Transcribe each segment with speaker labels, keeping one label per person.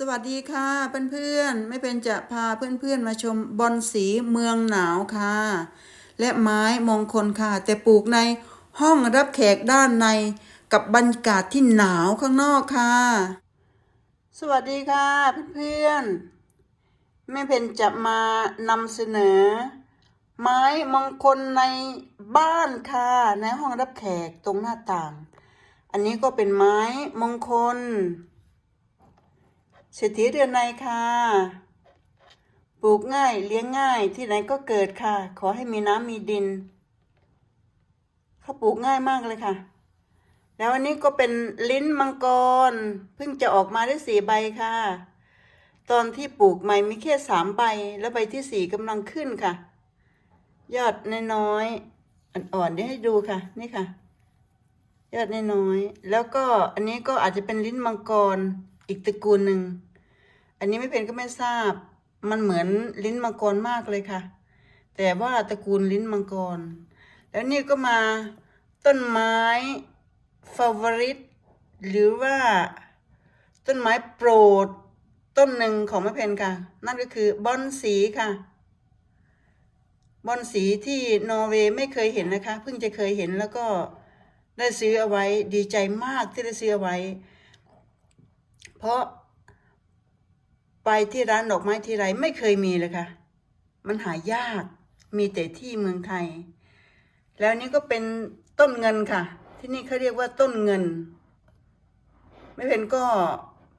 Speaker 1: สวัสดีค่ะเพื่อนๆไม่เป็นจะพาเพื่อนๆมาชมบอนสีเมืองหนาวค่ะ และไม้มงคลค่ะ แต่ปลูกในห้องรับแขกด้านในกับบรรยากาศที่หนาวข้างนอกค่ะ สวัสดีค่ะเพื่อนๆแม่เพนจะมานำเสนอ ไม้มงคลในบ้านค่ะในห้องรับแขกตรงหน้าต่าง อันนี้ก็เป็นไม้มงคล เศรษฐีเรือนในค่ะ ปลูกง่ายเลี้ยงง่ายที่ไหนก็เกิดค่ะ ขอให้มีน้ำมีดิน เขาปลูกง่ายมากเลยค่ะ แล้วอันนี้ก็เป็นลิ้นมังกรเพิ่งจะออกมาได้สี่ใบค่ะ ตอนที่ปลูกใหม่มีแค่สามใบ แล้วใบที่สี่กำลังขึ้นค่ะ ยอดน้อยๆอ่อนๆเดี๋ยวให้ดูค่ะ นี่ค่ะยอดน้อยๆ แล้วก็อันนี้ก็อาจจะเป็นลิ้นมังกรอีกตระกูลหนึ่ง อันนี้ไม่เป็นก็ไม่ทราบ มันเหมือนลิ้นมังกรมากเลยค่ะ แต่ว่าตระกูลลิ้นมังกร แล้วนี่ก็มาต้นไม้ฟา v o ริตหรือว่าต้นไม้โปรด ต้นหนึ่งของแม่เพนค่ะ นั่นก็คือบอนสีค่ะ บอนสีที่นอร์เวย์ไม่เคยเห็นนะคะ เพิ่งจะเคยเห็นแล้วก็ได้ซื้อเอาไว้ดีใจมากที่ได้ซื้อเอาไว้ เพราะ ไปที่ร้านดอกไม้ที่ไรไม่เคยมีเลยค่ะ มันหายาก มีแต่ที่เมืองไทย แล้วนี่ก็เป็นต้นเงินค่ะ ที่นี่เขาเรียกว่าต้นเงิน ไม่เพนก็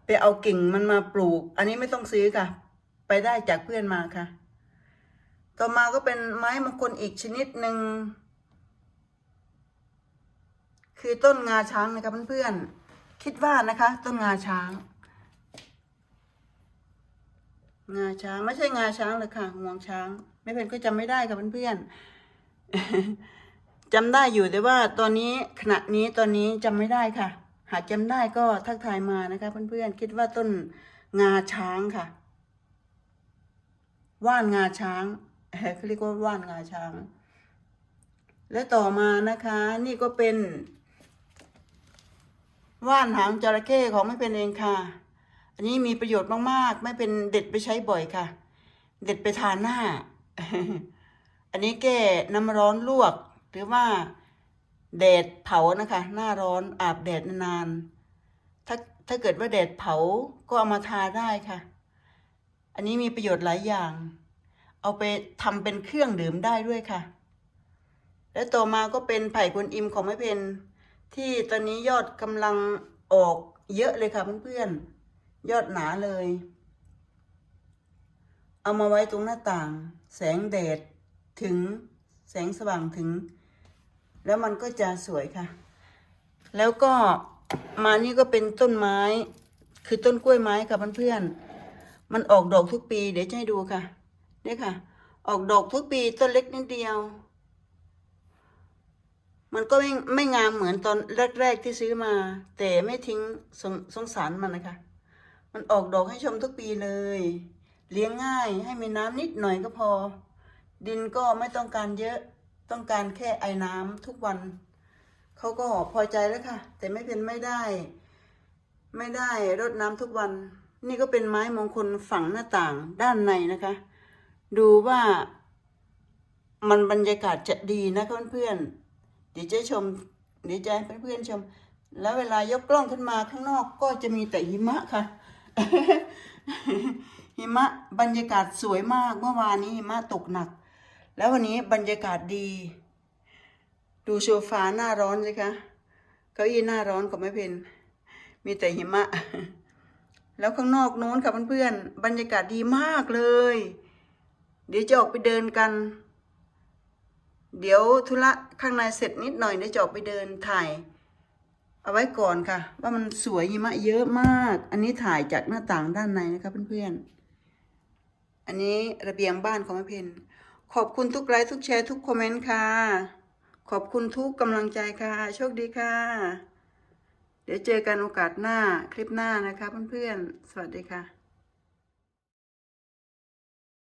Speaker 1: ไปเอากิ่งมันมาปลูก อันนี้ไม่ต้องซื้อค่ะ ไปได้จากเพื่อนมาค่ะ ต่อมาก็เป็นไม้มงคลอีกชนิดหนึ่งคือต้นงาช้างนะคะเพื่อนๆคิดว่านะคะ ต้นงาช้าง งาช้างไม่ใช่งาช้างเลยค่ะงวงช้าง ไม่เป็นก็จำไม่ได้ค่ะเพื่อนๆจำได้อยู่แต่ว่าตอนนี้ขณะนี้ตอนนี้จำไม่ได้ค่ะ หากจำได้ก็ทักทายมานะคะ เพื่อนๆคิดว่าต้นงาช้างค่ะ ว่านงาช้างเขาเรียกว่าว่านงาช้าง และต่อมานะคะ นี่ก็เป็น ว่านหางจระเข้ของไม่เป็นเองค่ะ อันนี้มีประโยชน์มากๆ ไม่เป็นเด็ดไปใช้บ่อยค่ะ เด็ดไปทาหน้า อันนี้แก้น้ำร้อนลวก หรือว่าแดดเผานะคะ หน้าร้อนอาบแดดนานๆถ้าถ้าเกิดว่าแดดเผาก็เอามาทาได้ค่ะ อันนี้มีประโยชน์หลายอย่าง เอาไปทำเป็นเครื่องดื่มได้ด้วยค่ะ และต่อมาก็เป็นไผ่กวนอิมของแม่เพนที่ตอนนี้ยอดกำลังออกเยอะเลยค่ะเพื่อนๆ ยอดหนาเลย เอามาไว้ตรงหน้าต่าง แสงแดดถึงแสงสว่างถึง แล้วมันก็จะสวยค่ะ แล้วก็มานี่ก็เป็นต้นไม้ คือต้นกล้วยไม้ค่ะเพื่อนๆมันออกดอกทุกปี เดี๋ยวจะให้ดูค่ะเนี่ยค่ะ ออกดอกทุกปีต้นเล็กนิดเดียว มันก็ไม่ไม่งามเหมือนตอนแรก ๆที่ซื้อมา แต่ไม่ทิ้งสงสงสารมันนะคะ มันออกดอกให้ชมทุกปีเลย เลี้ยงง่ายให้มีน้ำนิดหน่อยก็พอ ดินก็ไม่ต้องการเยอะต้องการแค่ไอ้น้ำทุกวัน เขาก็พอใจแล้วค่ะ แต่ไม่เป็นไม่ได้ ไม่ได้รดน้ำทุกวัน นี่ก็เป็นไม้มงคลฝังหน้าต่างด้านในนะคะ ดูว่ามันบรรยากาศจะดีนะคะเพื่อนๆเดี๋ยวจะชมเดี๋ยวจะเพื่อนๆชม แล้วเวลายกกล้องขึ้นมาข้างนอกก็จะมีแต่หิมะค่ะ หิมะบรรยากาศสวยมากเมื่อวานนี้หิมะตกหนัก แล้ววันนี้บรรยากาศดี ดูโซฟาหน้าร้อนสิคะเก้าอี้หน้าร้อนของแม่เพนมีแต่หิมะ แล้วข้างนอกโน้นค่ะเพื่อนๆบรรยากาศดีมากเลย เดี๋ยวจะออกไปเดินกัน เดี๋ยวธุระข้างในเสร็จนิดหน่อยเดี๋ยวจะออกไปเดินถ่าย เอาไว้ก่อนค่ะ ว่ามันสวยหิมะเยอะมาก อันนี้ถ่ายจากหน้าต่างด้านในนะคะเพื่อนๆ อันนี้ระเบียงบ้านของแม่เพนขอบคุณทุกไลค์ทุกแชร์ทุกคอมเมนต์ค่ะ ขอบคุณทุกกำลังใจค่ะ โชคดีค่ะ เดี๋ยวเจอกันโอกาสหน้าคลิปหน้านะคะเพื่อนๆ สวัสดีค่ะ